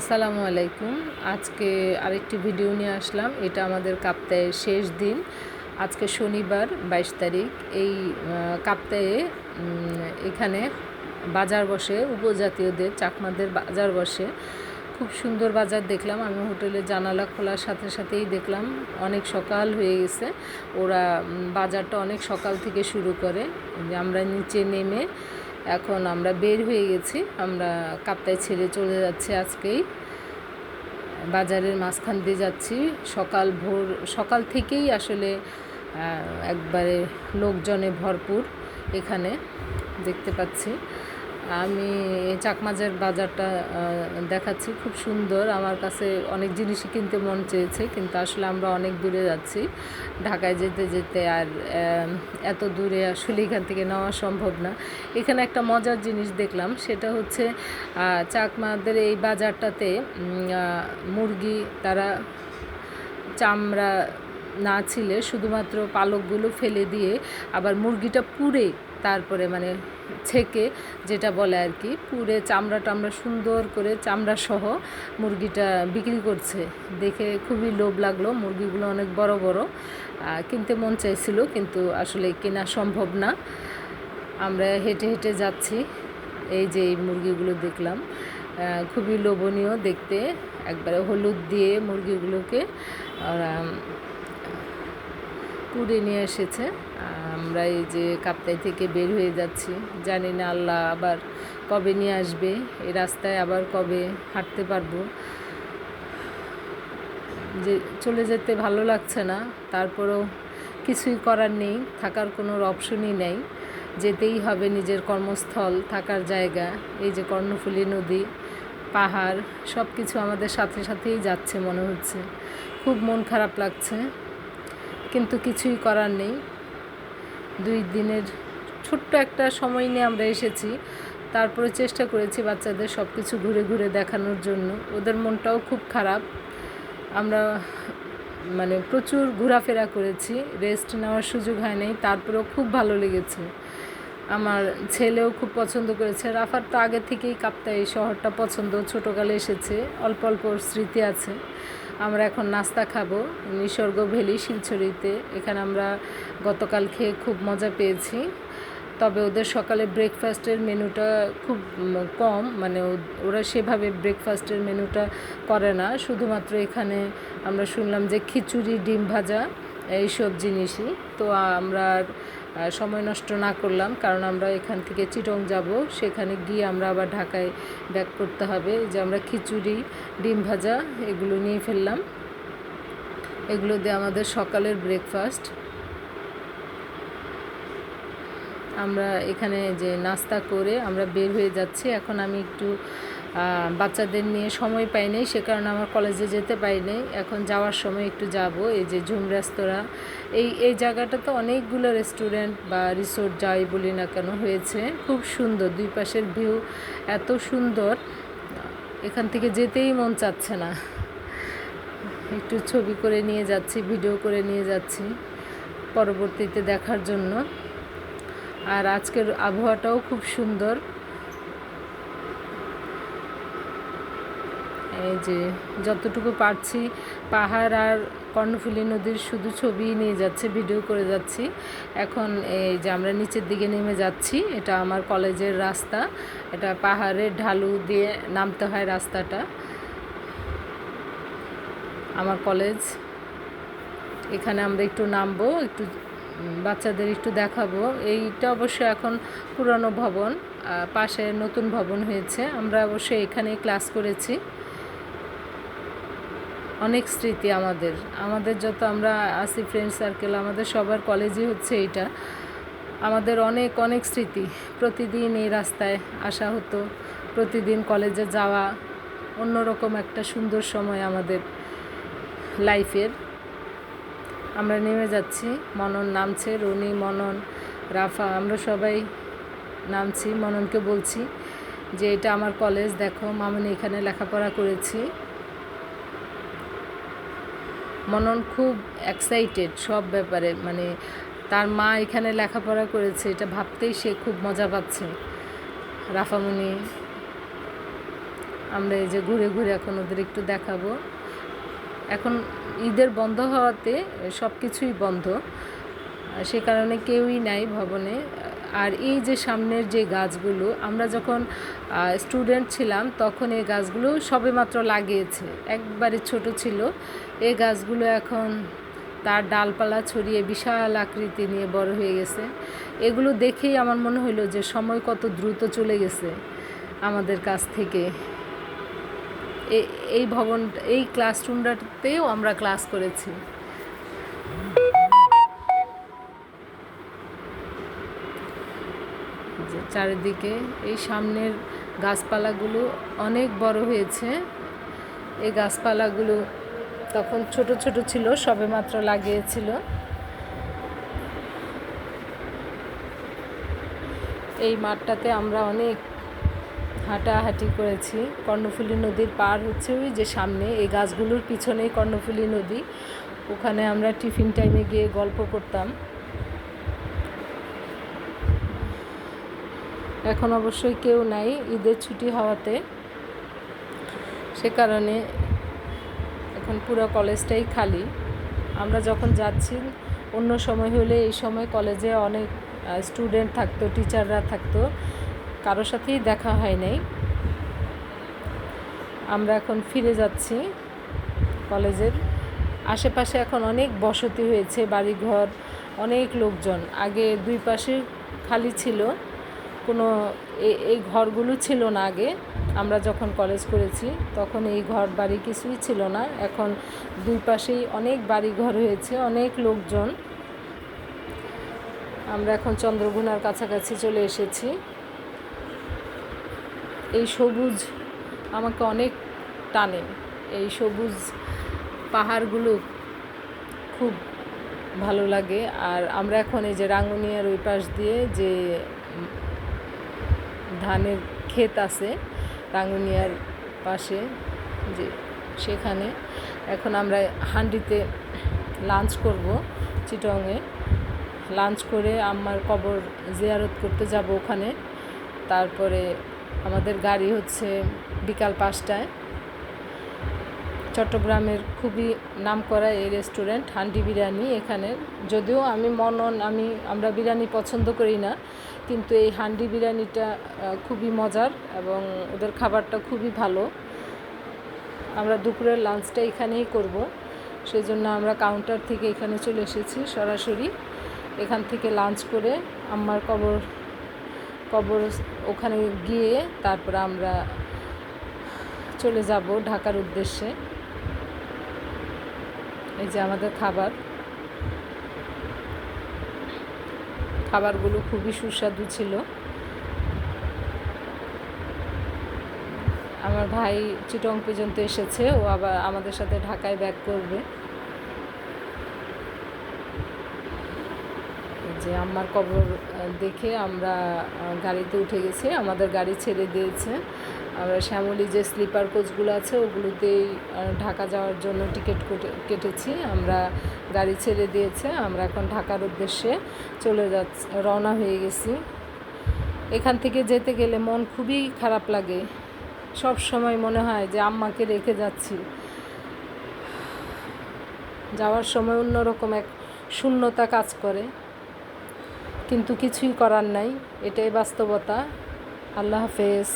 আসসালামু আলাইকুম। আজকে আরেকটি ভিডিও নিয়ে আসলাম। এটা আমাদের কাপ্তায়ের শেষ দিন। আজকে শনিবার, বাইশ তারিখ। এই কাপ্তায়ে এখানে বাজার বসে, উপজাতীয়দের, চাকমাদের বাজার বসে। খুব সুন্দর বাজার দেখলাম। আমি হোটেলে জানালা খোলার সাথে সাথেই দেখলাম, অনেক সকাল হয়ে গেছে। ওরা বাজারটা অনেক সকাল থেকে শুরু করে। আমরা নিচে নেমে এখন আমরা বের হয়ে গেছি। আমরা কাপ্তায় ছেড়ে চলে যাচ্ছি আজকেই। বাজারের মাঝখান দিয়ে যাচ্ছি। সকাল ভোর, সকাল থেকেই আসলে একবারে লোকজনে ভরপুর এখানে দেখতে পাচ্ছি। আমি চাকমাজার বাজারটা দেখাচ্ছি। খুব সুন্দর। আমার কাছে অনেক জিনিসই কিনতে মন চেয়েছে, কিন্তু আসলে আমরা অনেক দূরে যাচ্ছি। ঢাকায় যেতে যেতে আর এত দূরে আসলে এখান থেকে নেওয়া সম্ভব না। এখানে একটা মজার জিনিস দেখলাম, সেটা হচ্ছে চাকমাদের এই বাজারটাতে মুরগি, তারা চামড়া না ছিলে, শুধুমাত্র পালকগুলো ফেলে দিয়ে আবার মুরগিটা পুড়ে তারপরে মানে ছেঁকে যেটা বলে আর কি, পুড়ে চামড়া টামড়া সুন্দর করে চামড়া সহ মুরগিটা বিক্রি করছে। দেখে খুবই লোভ লাগল, মুরগিগুলো অনেক বড় বড় কিনতে মন চাইছিল কিন্তু আসলে কেনা সম্ভব না। আমরা হেঁটে হেঁটে যাচ্ছি, এই যে এই মুরগিগুলো দেখলাম খুবই লোভনীয় দেখতে। একবারে হলুদ দিয়ে মুরগিগুলোকে কুড়ে নিয়ে এসেছে। আমরা এই যে কাপ্তাই থেকে বের হয়ে যাচ্ছি। জানি না আল্লাহ আবার কবে নিয়ে আসবে এই রাস্তায় আবার কবে হাঁটতে পারব। যে চলে যেতে ভালো লাগছে না, তারপরেও কিছুই করার নেই, থাকার কোনো অপশনই নেই। যেতেই হবে নিজের কর্মস্থল, থাকার জায়গা, এই যে কর্ণফুলী নদী, পাহাড় সব কিছু আমাদের সাথে সাথেই যাচ্ছে মনে হচ্ছে। খুব মন খারাপ লাগছে। কিন্তু কিছুই করার নেই। দুই দিনের ছোট্ট একটা সময় নিয়ে আমরা এসেছি। তারপরে চেষ্টা করেছি বাচ্চাদের সব কিছু ঘুরে ঘুরে দেখানোর জন্য। ওদের মনটাও খুব খারাপ। আমরা মানে প্রচুর ঘোরাফেরা করেছি। রেস্ট নেওয়ার সুযোগ হয় নাই। তারপরেও খুব ভালো লেগেছে। আমার ছেলেও খুব পছন্দ করেছে। রাফার তো আগে থেকেই এই শহরটা পছন্দ, ছোটোকালে এসেছে, অল্প অল্প স্মৃতি আছে। আমরা এখন নাস্তা খাব নিসর্গ ভ্যালি শিলছড়িতে এখানে আমরা গতকাল খেয়ে খুব মজা পেয়েছি। তবে ওদের সকালে ব্রেকফাস্টের মেনুটা খুব কম মানে ওরা সেভাবে ব্রেকফাস্টের মেনুটা করে না। শুধুমাত্র এখানে আমরা শুনলাম যে খিচুড়ি, ডিম ভাজা এইসব জিনিসই। তো আমরা সময় নষ্ট না করলাম, কারণ আমরা এখান থেকে চিটং যাব। সেখানে গিয়ে আমরা আবার ঢাকায় ব্যাক করতে হবে। যে আমরা খিচুড়ি, ডিম ভাজা এগুলো নিয়ে ফেললাম। এগুলো দিয়ে আমাদের সকালের ব্রেকফাস্ট আমরা এখানে যে নাস্তা করে আমরা বের হয়ে যাচ্ছি। এখন আমি একটু বাচ্চাদের নিয়ে সময় পাই নাই, সে কারণে আমার কলেজে যেতে পারি নাই। এখন যাওয়ার সময় একটু যাব, এই যে ঝুম রেস্তোরাঁ। এই এই জায়গাটাতে অনেকগুলো রেস্টুরেন্ট বা রিসোর্ট যাই বলি না কেন হয়েছে। খুব সুন্দর, দুই পাশের ভিউ এত সুন্দর। এখান থেকে যেতেই মন চাচ্ছে না। একটু ছবি করে নিয়ে যাচ্ছি ভিডিও করে নিয়ে যাচ্ছি পরবর্তীতে দেখার জন্য। আর আজকের আবহাওয়াটাও খুব সুন্দর। এই যে যতটুকু পারছি পাহাড় আর কর্ণফুলী নদীর শুধু ছবি নিয়ে যাচ্ছে, ভিডিও করে যাচ্ছি। এখন এই যে আমরা নিচের দিকে নেমে যাচ্ছি, এটা আমার কলেজের রাস্তা। এটা পাহাড়ের ঢালু দিয়ে নামতে হয় রাস্তাটা। আমার কলেজ, এখানে আমরা একটু নামবো, একটু বাচ্চাদের একটু দেখাবো। এইটা অবশ্য এখন পুরনো ভবন পাশে নতুন ভবন হয়েছে। আমরা অবশ্য এখানেই ক্লাস করেছি। অনেক স্মৃতি আমাদের। আমাদের যত আমরা আসি ফ্রেন্ড সার্কেল আমাদের সবার কলেজই হচ্ছে এইটা। আমাদের অনেক অনেক স্মৃতি। প্রতিদিন এই রাস্তায় আসা হতো। প্রতিদিন কলেজে যাওয়া অন্যরকম একটা সুন্দর সময় আমাদের লাইফের আমরা নেমে যাচ্ছি, মনন নামছে, রনি, মনন, রাফা, আমরা সবাই নামছি, মননকে বলছি যে, এটা আমার কলেজ দেখো, মামনি এখানে লেখাপড়া করেছি। মনন খুব এক্সাইটেড সব ব্যাপারে। মানে তার মা এখানে লেখাপড়া করেছে, এটা ভাবতেই সে খুব মজা পাচ্ছে। রাফামণি আমরা এই যে ঘুরে ঘুরে এখন ওদের একটু দেখাবো। এখন ঈদের বন্ধ হওয়াতে সব কিছুই বন্ধ। সে কারণে কেউই নাই ভবনে। আর এই যে সামনের যে গাছগুলো, আমরা যখন স্টুডেন্ট ছিলাম, তখন এই গাছগুলো সবেমাত্র লাগিয়েছে। একবারে ছোট ছিল। এই গাছগুলো এখন তার ডালপালা ছড়িয়ে বিশাল আকৃতি নিয়ে বড় হয়ে গেছে। এগুলো দেখেই আমার মনে হলো যে সময় কত দ্রুত চলে গেছে আমাদের কাছ থেকে। এই ভবন এই ক্লাসরুমটাতেও আমরা ক্লাস করেছি। যে চারিদিকে এই সামনের গাছপালাগুলো অনেক বড় হয়েছে। এই গাছপালাগুলো তখন ছোট ছোট ছিল সবে মাত্র লাগিয়েছিল। এই মাঠটাতে আমরা অনেক হাঁটাহাঁটি করেছি। কর্ণফুলী নদীর পার হচ্ছে ওই যে সামনে, এই গাছগুলোর পিছনেই কর্ণফুলী নদী। ওখানে আমরা টিফিন টাইমে গিয়ে গল্প করতাম। এখন অবশ্যই কেউ নাই ঈদের ছুটি হওয়াতে। সে কারণে এখন পুরো কলেজটাই খালি। আমরা যখন যাচ্ছি, অন্য সময় হলে এই সময় কলেজে অনেক স্টুডেন্ট থাকতো টিচাররা থাকতো। কারোর সাথেই দেখা হয় নাই। আমরা এখন ফিরে যাচ্ছি কলেজের। আশেপাশে এখন অনেক বসতি হয়েছে, বাড়িঘর, অনেক লোকজন। আগে দুই পাশে খালি ছিল। কোনো এই ঘরগুলো ছিল না আগে। আমরা যখন কলেজ করেছি, তখন এই ঘর বাড়ি কিছুই ছিল না। এখন দুই পাশেই অনেক বাড়ি ঘর হয়েছে, অনেক লোকজন। আমরা এখন চন্দ্রগুনার কাছাকাছি চলে এসেছি। এই সবুজ আমাকে অনেক টানে। এই সবুজ পাহাড়গুলো খুব ভালো লাগে। আর আমরা এখন এই যে রাঙ্গুনিয়ার ওই পাশ দিয়ে যে ধানের ক্ষেত আছে রাঙ্গুনিয়ার পাশে, যে সেখানে। এখন আমরা হান্ডিতে লাঞ্চ করব, চিটংয়ে। লাঞ্চ করে আমার কবর জিয়ারত করতে যাব ওখানে। তারপরে আমাদের গাড়ি হচ্ছে বিকাল পাঁচটায়। চট্টগ্রামের খুবই নাম করা এই রেস্টুরেন্ট, হান্ডি বিরিয়ানি এখানে। যদিও আমি মনন, আমি, আমরা বিরিয়ানি পছন্দ করি না, কিন্তু এই হান্ডি বিরিয়ানিটা খুবই মজার এবং ওদের খাবারটা খুবই ভালো। আমরা দুপুরের লাঞ্চটা এখানেই করব। সেই জন্য আমরা কাউন্টার থেকে এখানে চলে এসেছি সরাসরি। এখান থেকে লাঞ্চ করে আমার কবর কবর ওখানে গিয়ে তারপর আমরা চলে যাব ঢাকার উদ্দেশ্যে। এই যে আমাদের খাবার। খাবারগুলো খুবই সুস্বাদু ছিল। আমার ভাই চিটং পর্যন্ত এসেছে, ও আবার আমাদের সাথে ঢাকায় ব্যাক করবে। যে আমার কবর দেখে আমরা গাড়িতে উঠে গেছি। আমাদের গাড়ি ছেড়ে দিয়েছে। শ্যামলি যে স্লিপার কোচগুলো আছে, ওগুলোতেই ঢাকা যাওয়ার জন্য টিকিট কেটেছি। আমরা গাড়ি ছেড়ে দিয়েছে, আমরা এখন ঢাকার উদ্দেশ্যে চলে যাচ্ছি, রওনা হয়ে গেছি। এখান থেকে যেতে গেলে মন খুবই খারাপ লাগে। সব সময় মনে হয় যে আম্মাকে রেখে যাচ্ছি। যাওয়ার সময় অন্যরকম এক শূন্যতা কাজ করে। কিন্তু কিছুই করার নাই, এটাই বাস্তবতা। আল্লাহ হাফেজ।